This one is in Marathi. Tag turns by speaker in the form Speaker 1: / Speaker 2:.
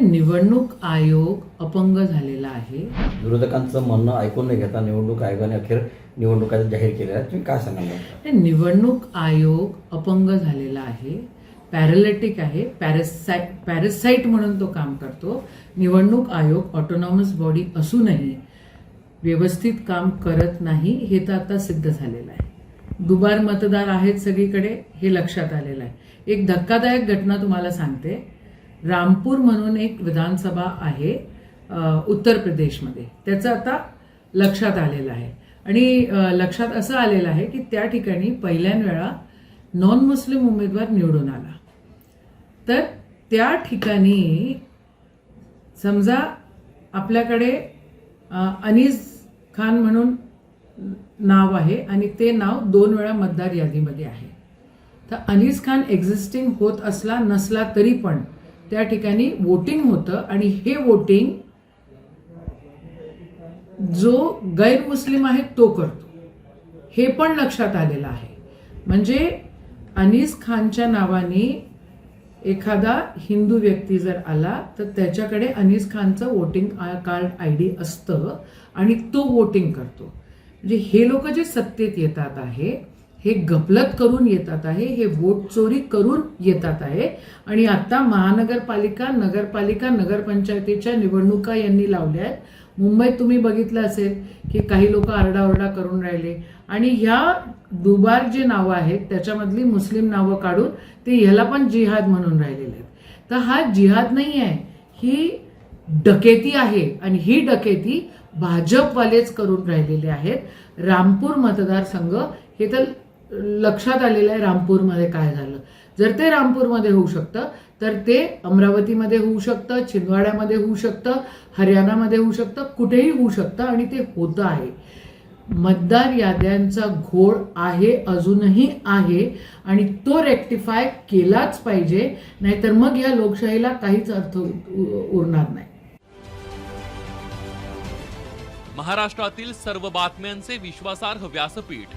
Speaker 1: निवडणूक आयोग अपंग झालेला आहे.
Speaker 2: विरोधकांचं म्हणणं ऐकून नाही घेता निवडणूक आयोगाने अखेर निवडणुका जाहीर केल्या. तुम्ही काय सांगाल
Speaker 1: निवडणूक आयोग अपंग झालेला आहे. पॅरालिटिक आहे. पॅरेसाई पॅरेसाईट म्हणून तो काम करतो. निवडणूक आयोग ऑटोनॉमस बॉडी असूनही व्यवस्थित काम करत नाही हे तर आता सिद्ध झालेलं आहे. दुबार मतदार आहेत सगळीकडे हे लक्षात आलेलं आहे. एक धक्कादायक घटना तुम्हाला सांगते. रामपूर म्हणून एक विधानसभा आहे उत्तर प्रदेशमध्ये. त्याचं आता लक्षात आलेलं आहे. आणि लक्षात असं आलेलं आहे की त्या ठिकाणी पहिल्यान वेळा नॉन मुस्लिम उमेदवार निवडून आला. तर त्या ठिकाणी समजा आपल्याकडे अ, अनीस खान म्हणून नाव आहे आणि ते नाव दोन वेळा मतदार यादीमध्ये आहे. तर अनीस खान एक्झिस्टिंग होत असला नसला तरी पण त्या ठिकाणी वोटिंग होतं आणि हे वोटिंग जो गैरमुस्लिम आहे तो करतो. हे पण लक्षात आलेलं आहे. म्हणजे अनीस खानच्या नावाने एखादा हिंदू व्यक्ती जर आला तर त्याच्याकडे अनीस खानचं वोटिंग कार्ड आय डी असतं आणि तो वोटिंग करतो. म्हणजे हे लोक जे सत्तेत येतात आहे हे गपलत करून येतात आहे हे वोट चोरी करून येतात आहे. आणि आता महानगरपालिका नगरपालिका नगरपंचायतीच्या निवडणुका यांनी लावल्या आहेत. मुंबईत तुम्ही बघितलं असेल की काही लोक आरडाओरडा करून राहिले. आणि ह्या दुबार जे नावं आहेत त्याच्यामधली मुस्लिम नावं काढून ते ह्याला पण जिहाद म्हणून राहिलेले आहेत. तर हा जिहाद नाही आहे ही डकेती आहे आणि ही डकेती भाजपवालेच करून राहिलेले आहेत. रामपूर मतदारसंघ हे तर लक्षात आलेलं आहे रामपूरमध्ये काय झालं. जर ते रामपूरमध्ये होऊ शकतं तर ते अमरावतीमध्ये होऊ शकतं छिंदवाड्यामध्ये होऊ शकतं हरियाणामध्ये होऊ शकतं कुठेही होऊ शकतं आणि ते होतं आहे. मतदार याद्यांचा घोळ आहे अजूनही आहे आणि तो रेक्टिफाय केलाच पाहिजे नाहीतर मग या लोकशाहीला काहीच अर्थ उरणार नाही.
Speaker 3: महाराष्ट्रातील सर्व बातम्यांचे विश्वासार्ह व्यासपीठ